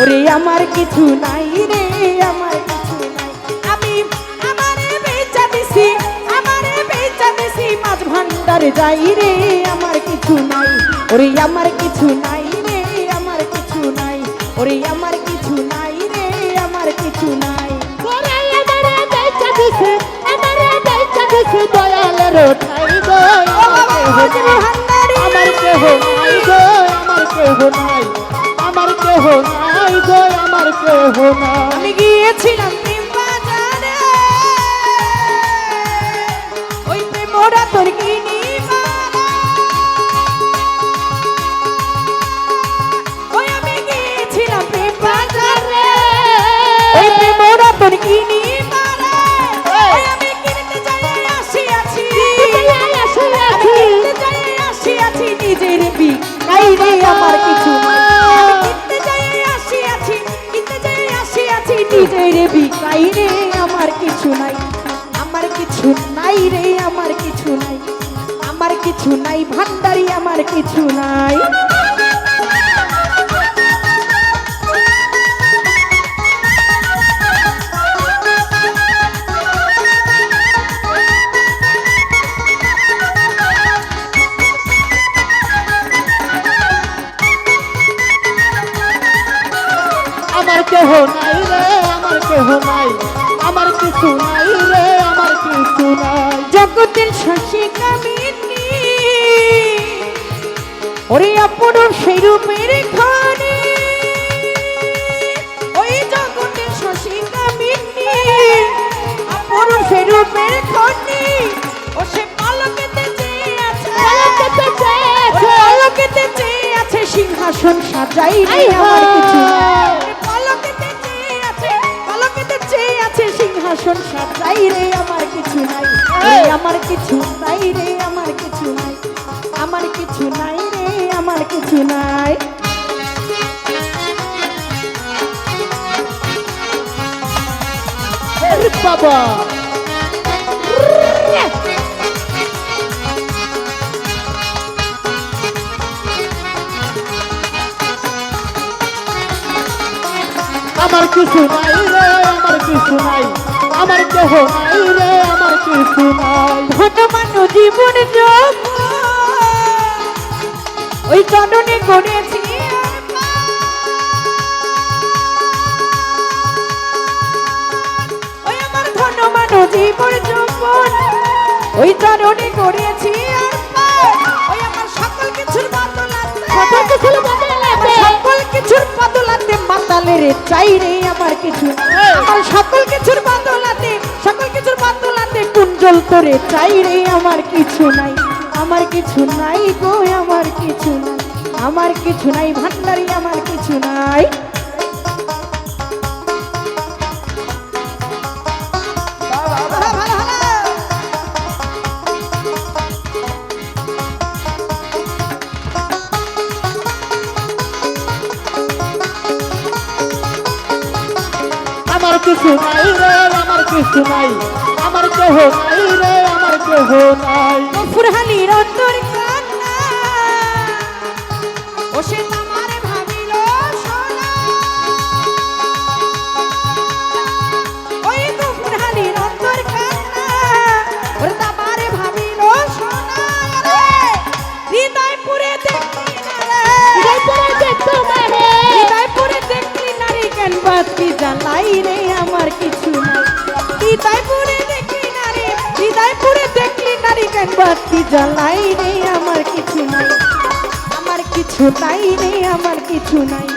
ওরে আমার কিছু নাই রে, আমার কিছু নাই। আমি আমারে বেচা দিছি, আমারে বেচা দিছি, মাছ ভান্ডারে যাই রে, আমার কিছু নাই। ওরে আমার কিছু নাই রে, আমার কিছু নাই। ওরে আমার কিছু নাই রে, আমার কিছু নাই। ওরে আমারে বেচা দিছে, আমারে বেচা দিছে গো। আমার কেহ নাই আমার কেহ নাই। আমার কেহ নাই। গো আমার কেহ না আমি গিয়েছিলাম ওই প্রেমরা তোর কিনি কিছু নাই, ভান্ডারি আমার কিছু নাই। আমার কেহ নাই রে, আমার কেহ নাই। আমার কিছু নাই রে, আমার কিছু নাই। জগতের শশী কামিনী ওরে অপরূপ সেই রূপের খানি ওই জগতের শশী কামিনী অপরূপ সেই রূপের খানি ও সে পালকেতে চেয়ে আছে। পালকেতে চেয়ে আছে। পালকেতে চেয়ে আছে। সিংহাসন সাজাই রে আমার কিছু। পালকেতে চেয়ে আছে। পালকেতে চেয়ে আছে। সিংহাসন সাজাই রে আমার কিছু নাই। আমার কিছু বাবা আমার কিছু নাই রে আমার কিছু নাই। আমার কেহ নাই রে আমার কিছু নাই। ধনমান জীবন যোগ ওই করেছি ওই চরণে করেছি। ওই আমার সকল কিছুর বদলাতে সকল কিছুর বদলাতে। আমার সকল কিছুর বদলাতে মাতালের চাই রে আমার কিছু। আমার সকল কিছুর বদলাতে সকল কিছুর বদলাতে কুঞ্জল করে চাই রে আমার কিছু নাই। আমার কিছু নাই গো আমার কিছু নাই। আমার কিছু নাই ভান্ডারি আমার কিছু নাই। কিছু নাই রে আমার কিছু নাই। আমার কেহ নাই রে আমার কেহ নাই। ফুরহানির অন্তর কান্না। ও সে তামারে ভাবিল সোনা। ওই তো ফুরহানির অন্তর কান্না। ওর তামারে ভাবিল সোনা। রে হৃদয় পুরে দেখলি না রে। জয়পুরে দেখতো মারে হৃদয় পুরে দেখলি নারী কেন বাতি জ্বালাই রে? আমার হৃদয় পুরে দেখলি নারী হৃদয় পুরে নারী বাতি জ্বালাই রে? আমার কিছু নাই। আমার কিছু আমার কিছু নাই।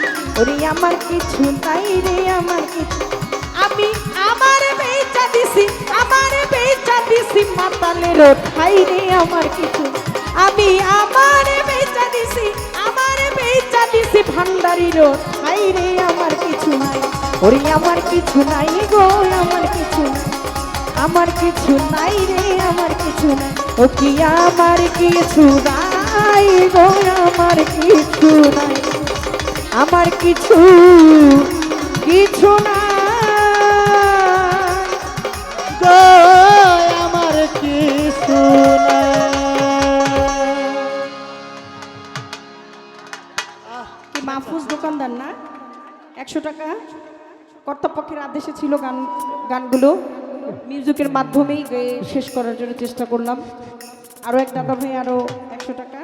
আমার কিছু রে, আমার কিছু আমি আমার বেচা দিছি, আমার বেচা দিছি আমার কিছু। আমি দিছি, ভান্ডারির ঠাই রে, আমার কিছু নাই। ওরে আমার কিছু নাই গো, আমার কিছু আমার কিছু নাই রে, আমার কিছু ও কি আমার কিছু নাই গো, আমার কিছু নাই। আমার কিছু কিছু গো, আমার কিছু মাহফুজ দোকানদার না? একশো টাকা? কর্তাপক্ষের আদেশে ছিল গান, গানগুলো। মিউজিকের মাধ্যমেই শেষ করার জন্য চেষ্টা করলাম। আরও এক দাদা ভাই আরও একশো টাকা।